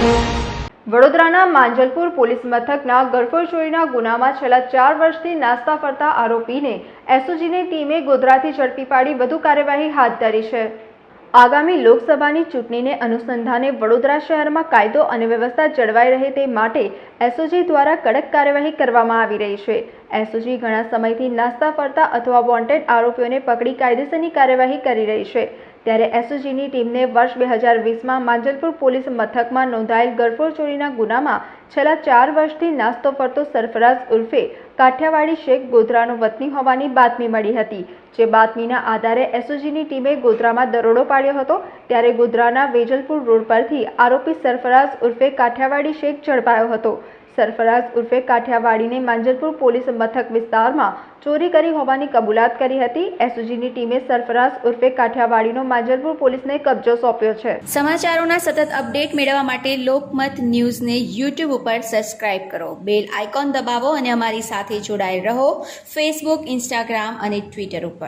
વડોદરાના માંજલપુર પોલીસ મથકના ગરફોડ ચોરીના ગુનામાં છેલ્લા ચાર વર્ષથી નાસ્તા ફરતા આરોપીને એસઓજીની ટીમે ગોધરાથી ઝડપી પાડી વધુ કાર્યવાહી હાથ ધરી છે. આગામી લોકસભાની ચૂંટણીને અનુસંધાને વડોદરા શહેરમાં કાયદો અને વ્યવસ્થા જળવાઈ રહે તે માટે એસઓજી દ્વારા કડક કાર્યવાહી કરવામાં આવી રહી છે. એસઓજી ઘણા સમયથી નાસ્તા ફરતા અથવા વોન્ટેડ આરોપીઓને પકડી કાયદેસરની કાર્યવાહી કરી રહી છે. ત્યારે એસઓજીની ટીમને વર્ષ બે હજાર વીસમાં માંજલપુર પોલીસ મથકમાં નોંધાયેલ ગરફોડ ચોરીના ગુનામાં છેલ્લા ચાર વર્ષથી નાસ્તો ફરતો સરફરાઝ ઉર્ફે કાઠિયાવાડી શેખ ગોધરાનો વતની હોવાની બાતમી મળી હતી. જે બાતમીના આધારે એસઓજીની ટીમે ગોધરામાં દરોડો પાડ્યો હતો, ત્યારે ગોધરાના વેજલપુર રોડ પરથી આરોપી સરફરાઝ ઉર્ફે કાઠિયાવાડી શેખ ઝડપાયો હતો. સરફરાઝ ઉર્ફે કાઠિયાવાડીને માંજલપુર પોલીસ મથક વિસ્તારમાં ચોરી કરી હોવાની કબૂલાત કરી હતી. એસઓજીની ટીમે સરફરાઝ ઉર્ફે કાઠિયાવાડીનો માંજલપુર પોલીસને કબજો સોંપ્યો છે. સમાચારોના સતત અપડેટ મેળવવા માટે લોકમત ન્યૂઝને યુટ્યુબ ઉપર સબસ્ક્રાઇબ કરો. બેલ આઇકોન દબાવો અને અમારી સાથે જોડાયેલ રહો. ફેસબુક, ઇન્સ્ટાગ્રામ અને ટ્વિટર ઉપર.